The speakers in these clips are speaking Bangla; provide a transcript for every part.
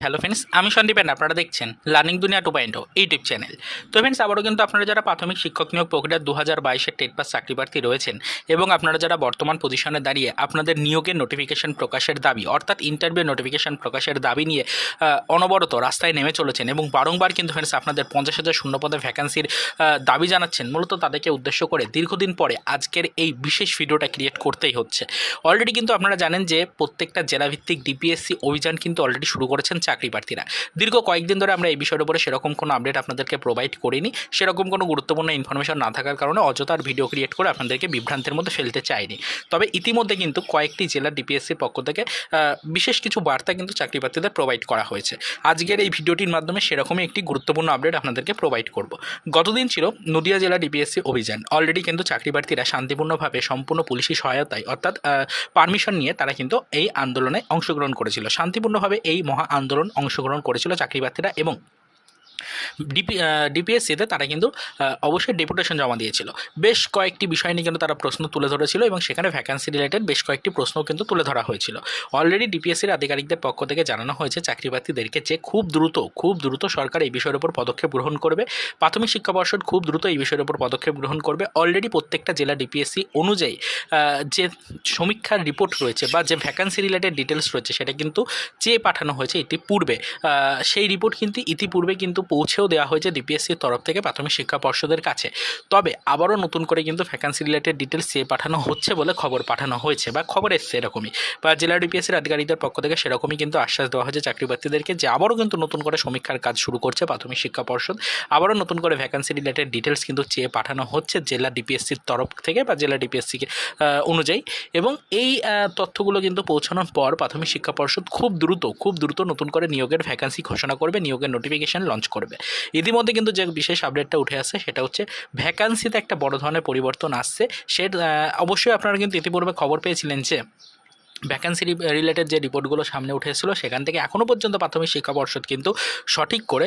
হ্যালো ফ্রেন্ডস আমি সন্দীপেন আপনারা দেখছেন learning Duniya two point YouTube channel. তো ফ্রেন্ডস আবারও কিন্তু আপনারা যারা প্রাথমিক শিক্ষক নিয়োগ প্রক্রিয়া দু হাজার বাইশের টেট পাস চাকরি প্রার্থী রয়েছেন এবং আপনারা যারা বর্তমান পজিশনে দাঁড়িয়ে আপনাদের নিয়োগের নোটিফিকেশন প্রকাশের দাবি, অর্থাৎ ইন্টারভিউ নোটিফিকেশন প্রকাশের দাবি নিয়ে অনবরত রাস্তায় নেমে চলেছেন এবং বারংবার কিন্তু ফ্রেন্ডস আপনাদের পঞ্চাশ হাজার শূন্যপদে ভ্যাকান্সির দাবি জানাচ্ছেন, মূলত তাদেরকে উদ্দেশ্য করে দীর্ঘদিন পরে আজকের এই বিশেষ ভিডিওটা ক্রিয়েট করতেই হচ্ছে। অলরেডি কিন্তু আপনারা জানেন যে প্রত্যেকটা জেলাভিত্তিক ডিপিএসসি অভিযান কিন্তু অলরেডি শুরু করেছেন চাকরি প্রার্থীরা। দীর্ঘ কয়েকদিন ধরে আমরা এই বিষয়ের উপরে সেরকম কোনো আপডেট আপনাদেরকে প্রোভাইড করিনি। সেরকম কোনো গুরুত্বপূর্ণ ইনফরমেশন না থাকার কারণে অযথার ভিডিও ক্রিয়েট করে আপনাদেরকে বিভ্রান্তের মধ্যে ফেলতে চাইনি। তবে ইতিমধ্যে কিন্তু কয়েকটি জেলা ডিপিএসসির পক্ষ থেকে বিশেষ কিছু বার্তা কিন্তু চাকরি প্রার্থীদের প্রোভাইড করা হয়েছে। আজকের এই ভিডিওটির মাধ্যমে সেরকমই একটি গুরুত্বপূর্ণ আপডেট আপনাদেরকে প্রোভাইড করব। গতদিন ছিল নদিয়া জেলা ডিপিএসসি অভিযান। অলরেডি কিন্তু চাকরি প্রার্থীরা শান্তিপূর্ণভাবে, সম্পূর্ণ পুলিশি সহায়তায়, অর্থাৎ পারমিশন নিয়ে তারা কিন্তু এই আন্দোলনে অংশগ্রহণ করেছিল। শান্তিপূর্ণভাবে এই মহা আন্দোলন অংশগ্রহণ করেছিল চাকরি প্রার্থীরা এবং ডিপি ডিপিএসসিতে তারা কিন্তু অবশ্যই ডেপুটেশন জমা দিয়েছিল। বেশ কয়েকটি বিষয় নিয়ে কিন্তু তারা প্রশ্ন তুলে ধরেছিল এবং সেখানে ভ্যাকান্সি রিলেটেড বেশ কয়েকটি প্রশ্নও কিন্তু তুলে ধরা হয়েছিল। অলরেডি ডিপিএসসির আধিকারিকদের পক্ষ থেকে জানানো হয়েছে চাকরি প্রার্থীদেরকে যে খুব দ্রুত খুব দ্রুত সরকার এই বিষয়ের উপর পদক্ষেপ গ্রহণ করবে, প্রাথমিক শিক্ষা পর্ষদ খুব দ্রুত এই বিষয়ের উপর পদক্ষেপ গ্রহণ করবে। অলরেডি প্রত্যেকটা জেলা ডিপিএসসি অনুযায়ী যে সমীক্ষার রিপোর্ট রয়েছে বা যে ভ্যাকান্সি রিলেটেড ডিটেলস রয়েছে, সেটা কিন্তু চেয়ে পাঠানো হয়েছে ইতিপূর্বে সেই রিপোর্ট কিন্তু ইতিপূর্বে কিন্তু পৌঁছেও দেওয়া হয়েছে ডিপিএসসির তরফ থেকে প্রাথমিক শিক্ষা পর্ষদের কাছে। তবে আবারও নতুন করে কিন্তু ভ্যাকান্সি রিলেটেড ডিটেলস চেয়ে পাঠানো হচ্ছে বলে খবর পাঠানো হয়েছে বা খবর এসছে এরকমই। বা জেলা ডিপিএসসির আধিকারিকদের পক্ষ থেকে সেরকমই কিন্তু আশ্বাস দেওয়া হয়েছে চাকরি প্রার্থীদেরকে যে আবারও কিন্তু নতুন করে সমীক্ষার কাজ শুরু করছে প্রাথমিক শিক্ষা পর্ষদ। আবারও নতুন করে ভ্যাকান্সি রিলেটেড ডিটেলস কিন্তু চেয়ে পাঠানো হচ্ছে জেলা ডিপিএসসির তরফ থেকে বা জেলা ডিপিএসসিকে অনুযায়ী। এবং এই তথ্যগুলো কিন্তু পৌঁছানোর পর প্রাথমিক শিক্ষা পর্ষদ খুব দ্রুত খুব দ্রুত নতুন করে নিয়োগের ভ্যাকান্সি ঘোষণা করবে, নিয়োগের নোটিফিকেশান লঞ্চ করবে। ইতিমধ্যে কিন্তু যে বিশেষ আপডেটটা উঠে আসছে সেটা হচ্ছে ভ্যাকান্সিতে একটা বড় ধরনের পরিবর্তন আসছে। সে অবশ্যই আপনারা কিন্তু ইতিপূর্বে খবর পেয়েছিলেন যে ভ্যাকান্সি রিলেটেড যে রিপোর্টগুলো সামনে উঠে এসেছিল, সেখান থেকে এখনও পর্যন্ত প্রাথমিক শিক্ষা পর্ষদ কিন্তু সঠিক করে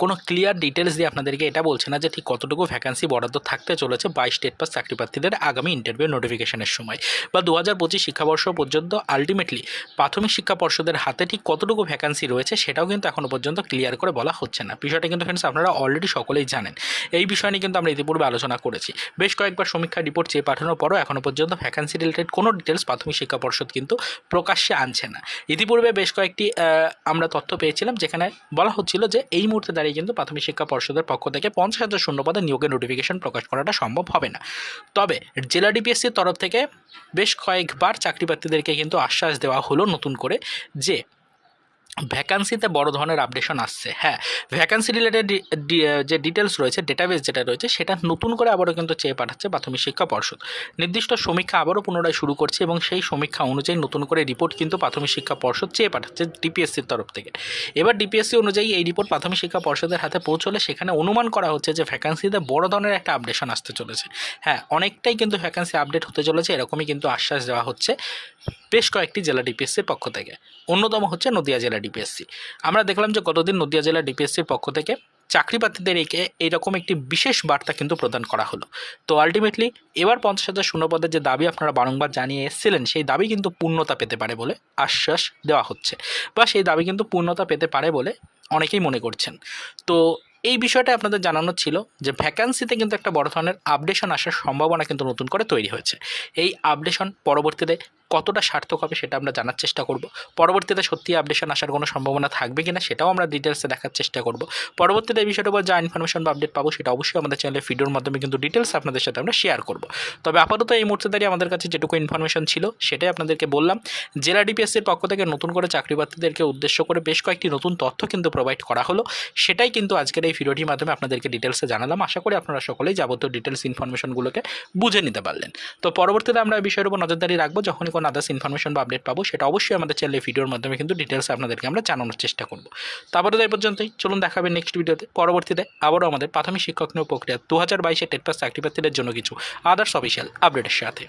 কোনো ক্লিয়ার ডিটেলস দিয়ে আপনাদেরকে এটা বলছে না যে ঠিক কতটুকু ভ্যাকান্সি বরাদ্দ থাকতে চলেছে বাইশ স্টেট পাস চাকরি প্রার্থীদের আগামী ইন্টারভিউ নোটিফিকেশনের সময়। বা দু হাজার পঁচিশ শিক্ষাবর্ষ পর্যন্ত আলটিমেটলি প্রাথমিক শিক্ষা পর্ষদের হাতে ঠিক কতটুকু ভ্যাকান্সি রয়েছে, সেটাও কিন্তু এখনও পর্যন্ত ক্লিয়ার করে বলা হচ্ছে না। বিষয়টা কিন্তু ফ্রেন্ডস আপনারা অলরেডি সকলেই জানেন। এই বিষয় নিয়ে কিন্তু আমরা ইতিপূর্বে আলোচনা করেছি। বেশ কয়েকবার সমীক্ষা রিপোর্ট চেয়ে পাঠানোর পরও এখনও পর্যন্ত ভ্যাকান্সি রিলেটেড কোনো ডিটেলস প্রাথমিক শিক্ষা পর্ষদ কিন্তু প্রকাশ্যে আনছে না। ইতিপূর্বে বেশ কয়েকটি আমরা তথ্য পেয়েছিলাম যেখানে বলা হচ্ছিল যে এই মুহূর্তে দাঁড়িয়ে কিন্তু প্রাথমিক শিক্ষা পর্ষদের পক্ষ থেকে পঞ্চাশ হাজার শূন্যপদে নিয়োগের নোটিফিকেশন প্রকাশ করাটা সম্ভব হবে না। তবে জেলা ডিপিএসসির তরফ থেকে বেশ কয়েকবার চাকরি প্রার্থীদেরকে কিন্তু আশ্বাস দেওয়া হলো নতুন করে যে ভ্যাকান্সিতে বড় ধরনের আপডেশন আসছে। হ্যাঁ ভ্যাকান্সি রিলেটেড যে ডিটেলস রয়েছে ডেটাবেস যেটা রয়েছে, সেটা নতুন করে আবারও কিন্তু চেয়ে পাঠাচ্ছে প্রাথমিক শিক্ষা পর্ষদ। নির্দিষ্ট সমীক্ষা আবারও পুনরায় শুরু করছে এবং সেই সমীক্ষা অনুযায়ী নতুন করে রিপোর্ট কিন্তু প্রাথমিক শিক্ষা পর্ষদ চেয়ে পাঠাচ্ছে ডিপিএসসির তরফ থেকে। এবার ডিপিএসসি অনুযায়ী এই রিপোর্ট প্রাথমিক শিক্ষা পর্ষদের হাতে পৌঁছলে সেখানে অনুমান করা হচ্ছে যে ভ্যাকান্সিতে বড় ধরনের একটা আপডেশন আসতে চলেছে। হ্যাঁ অনেকটাই কিন্তু ভ্যাকান্সি আপডেট হতে চলেছে, এরকমই কিন্তু আশ্বাস দেওয়া হচ্ছে বেশ কয়েকটি জেলা ডিপিএসসির পক্ষ থেকে। অন্যতম হচ্ছে নদিয়া জেলা ডিপিএসসি। আমরা দেখলাম যে গতদিন নদিয়া জেলা ডিপিএসসির পক্ষ থেকে চাকরি প্রার্থীদের একে এইরকম একটি বিশেষ বার্তা কিন্তু প্রদান করা হলো। তো আলটিমেটলি এবার পঞ্চাশ হাজার শূন্যপদের যে দাবি আপনারা বারংবার জানিয়ে এসেছিলেন, সেই দাবি কিন্তু পূর্ণতা পেতে পারে বলে আশ্বাস দেওয়া হচ্ছে বা সেই দাবি কিন্তু পূর্ণতা পেতে পারে বলে অনেকেই মনে করছেন। তো এই বিষয়টা আপনাদের জানানো ছিল যে ভ্যাকান্সিতে কিন্তু একটা বড় ধরনের আপডেশন আসার সম্ভাবনা কিন্তু নতুন করে তৈরি হয়েছে। এই আপডেশন পরবর্তীতে কতটা সার্থক হবে সেটা আমরা জানার চেষ্টা করব। পরবর্তীতে সত্যি আপডেশন আসার কোনো সম্ভাবনা থাকবে কিনা সেটাও আমরা ডিটেলসে দেখার চেষ্টা করব। পরবর্তীতে এই বিষয়টার উপর যা ইনফরমেশন বা আপডেট পাবো সেটা অবশ্যই আমাদের চ্যানেলে ভিডিওর মাধ্যমে কিন্তু ডিটেলস আপনাদের সাথে আমরা শেয়ার করব। তবে আপাতত এই মুহূর্তে দাঁড়িয়ে আমাদের কাছে যেটুকু ইনফরমেশন ছিল সেটাই আপনাদেরকে বললাম। জেলা ডিপিএসসির পক্ষ থেকে নতুন করে চাকরি প্রার্থীদেরকে উদ্দেশ্য করে বেশ কয়েকটি নতুন তথ্য কিন্তু প্রোভাইড করা হলো। সেটাই কিন্তু আজকের এই ভিডিওটির মাধ্যমে আপনাদেরকে ডিটেলসে জানালাম। আশা করি আপনারা সকলেই যাবতীয় ডিটেলস ইনফরমেশনগুলোকে বুঝে নিতে পারলেন। তো পরবর্তীতে আমরা এই বিষয়ের উপর নজরদারি রাখব। যখনই কোনো আদার্স ইনফরমেশন বা আপডেট পাবো, সেটা অবশ্যই আমাদের চ্যানেলে ভিডিওর মাধ্যমে কিন্তু ডিটেলস আপনাদেরকে আমরা জানানোর চেষ্টা করব। তারপরে তো এই পর্যন্তই, চলুন দেখাবে নেক্সট ভিডিওতে পরবর্তীতে আবারও আমাদের প্রাথমিক শিক্ষক নিয়োগ প্রক্রিয়া দু হাজার বাইশে টেট পাস চাকরি জন্য কিছু আদার্স অফিসিয়াল আপডেটের সাথে।